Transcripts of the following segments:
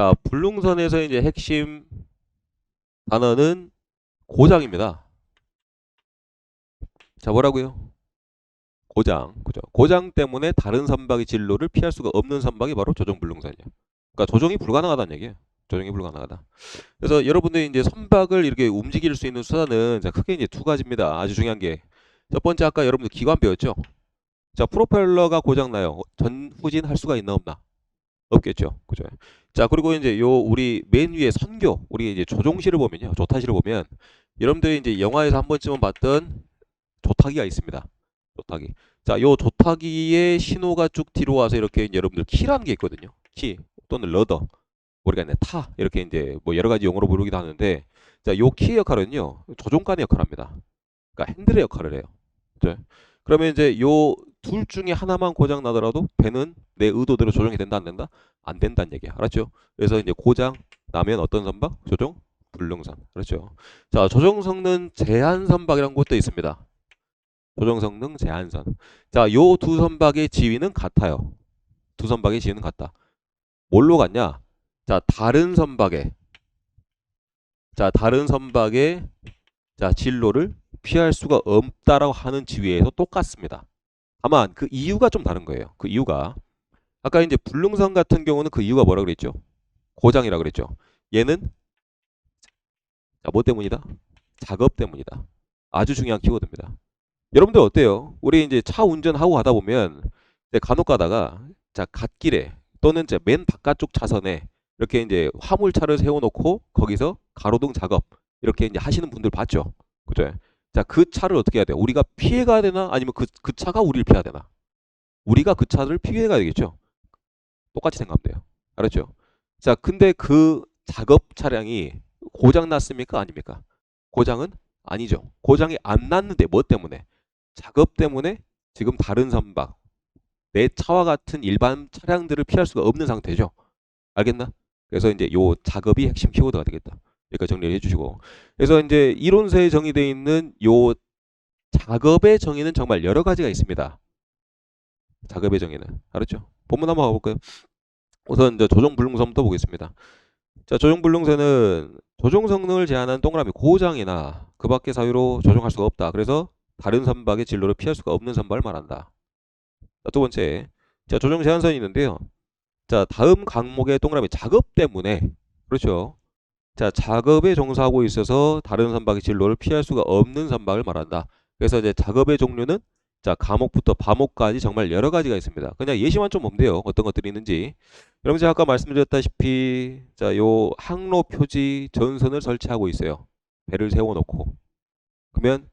자, 불능선에서 이제 핵심 단어는 고장입니다. 자, 뭐라고요? 고장. 그죠? 고장 때문에 다른 선박의 진로를 피할 수가 없는 선박이 바로 조정 불능선이에요. 그러니까 조정이 불가능하다는 얘기예요. 조정이 불가능하다. 그래서 여러분들이 이제 선박을 이렇게 움직일 수 있는 수단은 자, 크게 이제 두 가지입니다. 아주 중요한 게. 첫 번째 아까 여러분들 기관 배웠죠? 자, 프로펠러가 고장 나요. 전후진 할 수가 있나 없나? 없겠죠. 그죠? 자, 그리고 이제 요 우리 맨 위에 선교, 우리 이제 조종실을 보면요. 조타실을 보면 여러분들이 이제 영화에서 한 번쯤은 봤던 조타기가 있습니다. 조타기. 자, 요 조타기의 신호가 쭉 뒤로 와서 이렇게 여러분들 키라는 게 있거든요. 키 또는 러더. 우리가 이제 타 이렇게 이제 뭐 여러 가지 용어로 부르기도 하는데 자, 요 키의 역할은요. 조종관의 역할을 합니다. 그러니까 핸들의 역할을 해요. 그죠? 그러면 이제 요 둘 중에 하나만 고장 나더라도 배는 내 의도대로 조정이 된다 안 된다? 안 된다는 얘기야. 알았죠? 그래서 이제 고장 나면 어떤 선박? 조정 불능선. 그렇죠? 자, 조정 성능 제한 선박이라는 것도 있습니다. 조정 성능 제한선. 자, 요 두 선박의 지위는 같아요. 두 선박의 지위는 같다. 뭘로 같냐? 자, 다른 선박에 자, 다른 선박의 자, 진로를 피할 수가 없다라고 하는 지위에서 똑같습니다. 다만 그 이유가 좀 다른 거예요. 그 이유가 아까 이제 불능선 같은 경우는 그 이유가 뭐라 그랬죠? 고장이라 그랬죠. 얘는 자, 뭐 때문이다? 작업 때문이다. 아주 중요한 키워드입니다. 여러분들 어때요? 우리 이제 차 운전하고 가다 보면 간혹 가다가 자 갓길에 또는 이제 맨 바깥쪽 차선에 이렇게 이제 화물차를 세워놓고 거기서 가로등 작업 이렇게 이제 하시는 분들 봤죠? 그죠? 자, 그 차를 어떻게 해야 돼? 우리가 피해 가야 되나? 아니면 그, 그 차가 우리를 피해야 되나? 우리가 그 차를 피해 가야 되겠죠? 똑같이 생각하면 돼요. 알았죠? 자, 근데 그 작업 차량이 고장 났습니까? 아닙니까? 고장은 아니죠. 고장이 안 났는데 뭐 때문에? 작업 때문에 지금 다른 선박, 내 차와 같은 일반 차량들을 피할 수가 없는 상태죠. 알겠나? 그래서 이제 요 작업이 핵심 키워드가 되겠다. 여기까지 정리를 해주시고. 그래서 이제 이론서에 정의되어 있는 요 작업의 정의는 정말 여러 가지가 있습니다. 작업의 정의는. 알았죠? 본문 한번 가볼까요? 우선 이제 조정불능선부터 보겠습니다. 자, 조정불능선은 조종 성능을 제한하는 동그라미 고장이나 그 밖의 사유로 조종할 수가 없다. 그래서 다른 선박의 진로를 피할 수가 없는 선박을 말한다. 자, 두 번째, 자, 조정 제한선이 있는데요. 자, 다음 항목의 동그라미 작업 때문에 그렇죠. 자, 작업에 종사하고 있어서 다른 선박의 진로를 피할 수가 없는 선박을 말한다. 그래서 이제 작업의 종류는 자, 과목부터 과목까지 정말 여러 가지가 있습니다. 그냥 예시만 좀 보면 돼요. 어떤 것들이 있는지. 여러분 제가 아까 말씀드렸다시피 자, 요 항로 표지 전선을 설치하고 있어요. 배를 세워 놓고. 그러면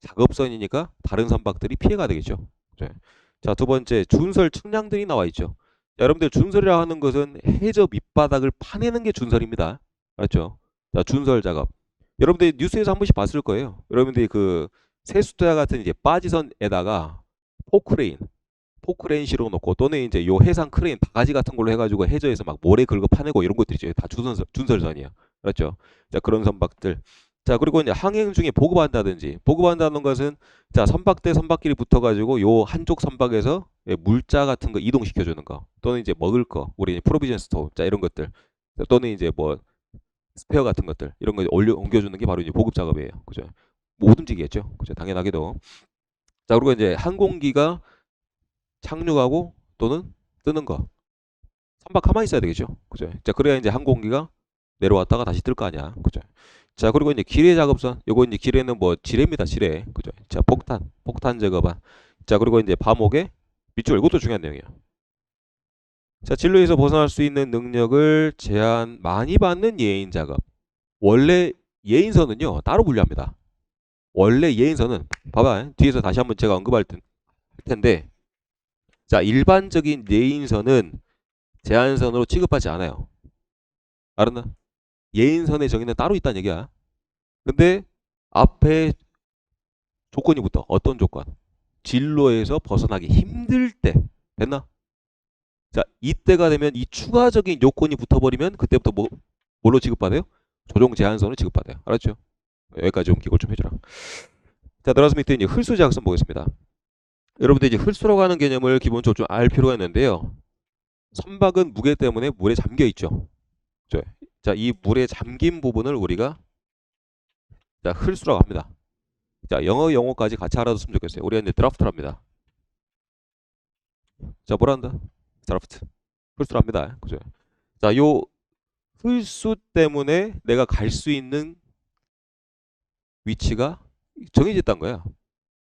작업선이니까 다른 선박들이 피해가 되겠죠. 그죠? 자, 두 번째 준설 측량들이 나와 있죠. 자, 여러분들 준설이라 하는 것은 해저 밑바닥을 파내는 게 준설입니다. 알았죠? 자, 준설 작업. 여러분들이 뉴스에서 한 번씩 봤을 거예요. 여러분들이 그 세수도야 같은 이제 빠지선에다가 포크레인, 포크레인 실어 놓고 또는 이제 요 해상 크레인 바가지 같은 걸로 해가지고 해저에서 막 모래 긁어 파내고 이런 것들이죠. 다 준설, 준설선이야. 그렇죠? 자, 그런 선박들. 자, 그리고 이제 항행 중에 보급한다든지, 보급한다는 것은 자, 선박 대 선박끼리 붙어가지고 요 한쪽 선박에서 예, 물자 같은 거 이동시켜주는 거, 또는 이제 먹을 거, 우리 프로비전 스토어, 자, 이런 것들, 또는 이제 뭐 스페어 같은 것들, 이런 거 올려, 옮겨주는 게 바로 이제 보급 작업이에요. 그죠? 못 움직이겠죠. 그죠? 당연하게도. 자, 그리고 이제 항공기가 착륙하고 또는 뜨는 거. 선박 가만히 있어야 되겠죠. 그죠? 자, 그래야 이제 항공기가 내려왔다가 다시 뜰 거 아니야. 그죠? 자, 그리고 이제 기뢰 작업선. 요거 이제 기뢰는 뭐 지뢰입니다. 지뢰. 그죠? 자, 폭탄. 폭탄 작업한. 자, 그리고 이제 감옥의 밑줄. 이것도 중요한 내용이에요. 자, 진로에서 벗어날 수 있는 능력을 제한 많이 받는 예인 작업. 원래 예인선은요, 따로 분류합니다. 원래 예인선은, 봐봐. 뒤에서 다시 한번 제가 언급할 텐데, 자, 일반적인 예인선은 제한선으로 취급하지 않아요. 알았나? 예인선의 정의는 따로 있다는 얘기야. 근데 앞에 조건이 붙어. 어떤 조건? 진로에서 벗어나기 힘들 때. 됐나? 자, 이때가 되면 이 추가적인 요건이 붙어버리면 그때부터 뭐, 뭘로 취급받아요? 조종 제한선으로 취급받아요. 알았죠? 여기까지 좀 기골 좀 해주라. 자, 들어서 밑에 이제 흘수 제약선 보겠습니다. 여러분들 이제 흘수라고 하는 개념을 기본적으로 좀 알 필요가 있는데요. 선박은 무게 때문에 물에 잠겨 있죠. 자, 이 물에 잠긴 부분을 우리가 자, 흘수라고 합니다. 자, 영어 용어까지 같이 알아뒀으면 좋겠어요. 우리가 이제 드라프트랍니다. 자, 뭐라 한다? 드라프트. 흘수랍니다. 그죠? 자, 요 흘수 때문에 내가 갈 수 있는 위치가 정해졌다는 거야.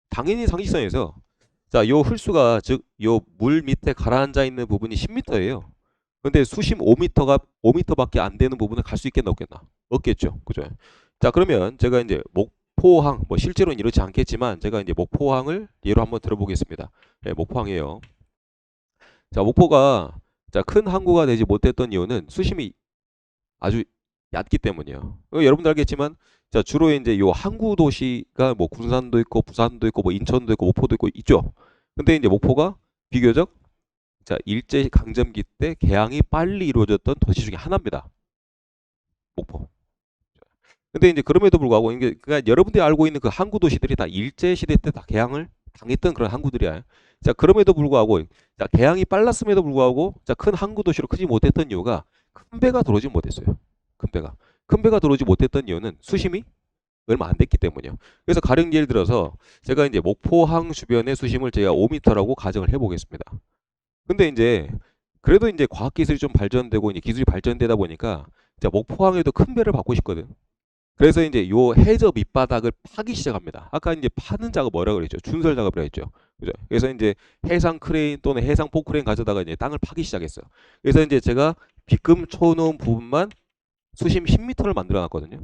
당연히 상식선에서 자, 요 흘수가 즉 요 물 밑에 가라앉아 있는 부분이 10m예요. 근데 수심 5m가 5m밖에 안 되는 부분을 갈 수 있겠나 없겠나? 없겠죠. 그죠? 자, 그러면 제가 이제 목포항 뭐 실제로는 이렇지 않겠지만 제가 이제 목포항을 예로 한번 들어보겠습니다. 네, 목포항이에요. 자, 목포가 자, 큰 항구가 되지 못했던 이유는 수심이 아주 얕기 때문이에요. 어, 여러분들 알겠지만 자, 주로 이제 요 항구 도시가 뭐 군산도 있고 부산도 있고 뭐 인천도 있고 목포도 있고 있죠. 근데 이제 목포가 비교적 자, 일제 강점기 때 개항이 빨리 이루어졌던 도시 중에 하나입니다. 목포. 근데 이제 그럼에도 불구하고 이게 그러니까 여러분들이 알고 있는 그 항구 도시들이 다 일제 시대 때 다 개항을 당했던 그런 항구들이야. 자, 그럼에도 불구하고 자, 개항이 빨랐음에도 불구하고 자, 큰 항구 도시로 크지 못했던 이유가 큰 배가 들어오지 못했어요. 큰 배가. 큰 배가 들어오지 못했던 이유는 수심이 얼마 안 됐기 때문이요. 그래서 가령 예를 들어서 제가 이제 목포항 주변의 수심을 제가 5m라고 가정을 해보겠습니다. 근데 이제 그래도 이제 과학 기술이 좀 발전되고 이제 기술이 발전되다 보니까 자 목포항에도 큰 배를 받고 싶거든. 그래서 이제 요 해저 밑바닥을 파기 시작합니다. 아까 이제 파는 작업 뭐라 그랬죠? 준설 작업이라 했죠. 그죠? 그래서 이제 해상 크레인 또는 해상 포크레인 가져다가 이제 땅을 파기 시작했어요. 그래서 이제 제가 빗금 쳐놓은 부분만 수심 10m를 만들어 놨거든요.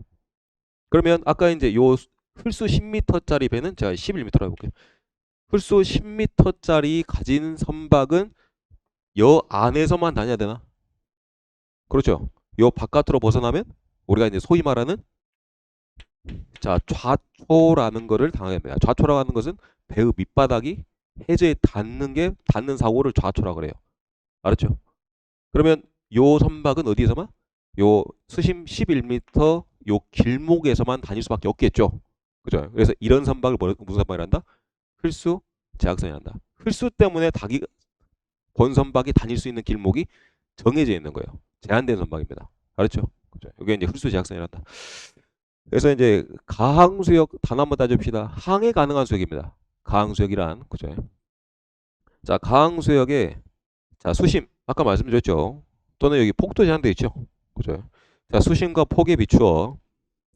그러면 아까 이제 요 흘수 10m짜리 배는 제가 11m로 해볼게요. 흘수 10m짜리 가진 선박은 여 안에서만 다녀야 되나? 그렇죠. 요 바깥으로 벗어나면 우리가 이제 소위 말하는 자 좌초라는 거를 당하게 됩니다. 좌초라고 하는 것은 배의 밑바닥이 해저에 닿는 게 닿는 사고를 좌초라 그래요. 알았죠? 그러면 요 선박은 어디에서만? 요 수심 11m 요 길목에서만 다닐 수밖에 없겠죠. 그죠? 그래서 이런 선박을 뭐, 무슨 선박이란다? 흘수 제약선이란다. 흘수 때문에 닭이 본 선박이 다닐 수 있는 길목이 정해져 있는 거예요. 제한된 선박입니다. 알았죠? 그죠? 이게 이제 흘수 제약선이란다. 그래서 이제 가항 수역 단 한번 따집시다. 항해 가능한 수역입니다. 가항수역이란 그죠? 자 가항수역에 자 수심 아까 말씀드렸죠. 또는 여기 폭도 제한돼 있죠. 그죠? 자 수심과 폭에 비추어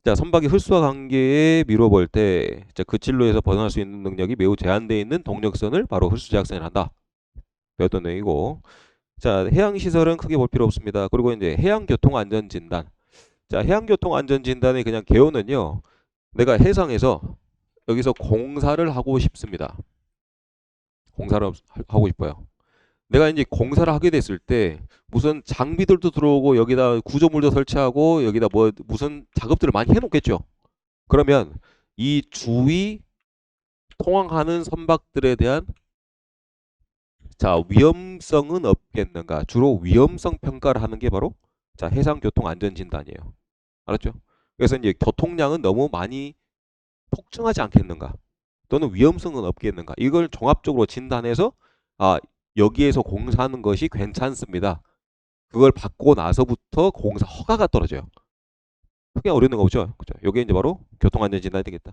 자 선박이 흡수와 관계에 미뤄볼 때그 진로에서 벗어날 수 있는 능력이 매우 제한되어 있는 동력선을 바로 흡수 제약선이 한다. 배웠던 내용이고 자 해양 시설은 크게 볼 필요 없습니다. 그리고 이제 해양 교통 안전 진단 자, 해양교통안전진단의 그냥 개요는요. 내가 해상에서 여기서 공사를 하고 싶습니다. 공사를 하고 싶어요. 내가 이제 공사를 하게 됐을 때 무슨 장비들도 들어오고 여기다 구조물도 설치하고 여기다 뭐 무슨 작업들을 많이 해놓겠죠. 그러면 이 주위 통항하는 선박들에 대한 자 위험성은 없겠는가? 주로 위험성 평가를 하는 게 바로 자 해상교통 안전 진단이에요. 알았죠? 그래서 이제 교통량은 너무 많이 폭증하지 않겠는가? 또는 위험성은 없겠는가? 이걸 종합적으로 진단해서 아 여기에서 공사하는 것이 괜찮습니다. 그걸 받고 나서부터 공사 허가가 떨어져요. 크게 어려운 거 없죠? 그죠? 이게 이제 바로 교통안전진단이 되겠다.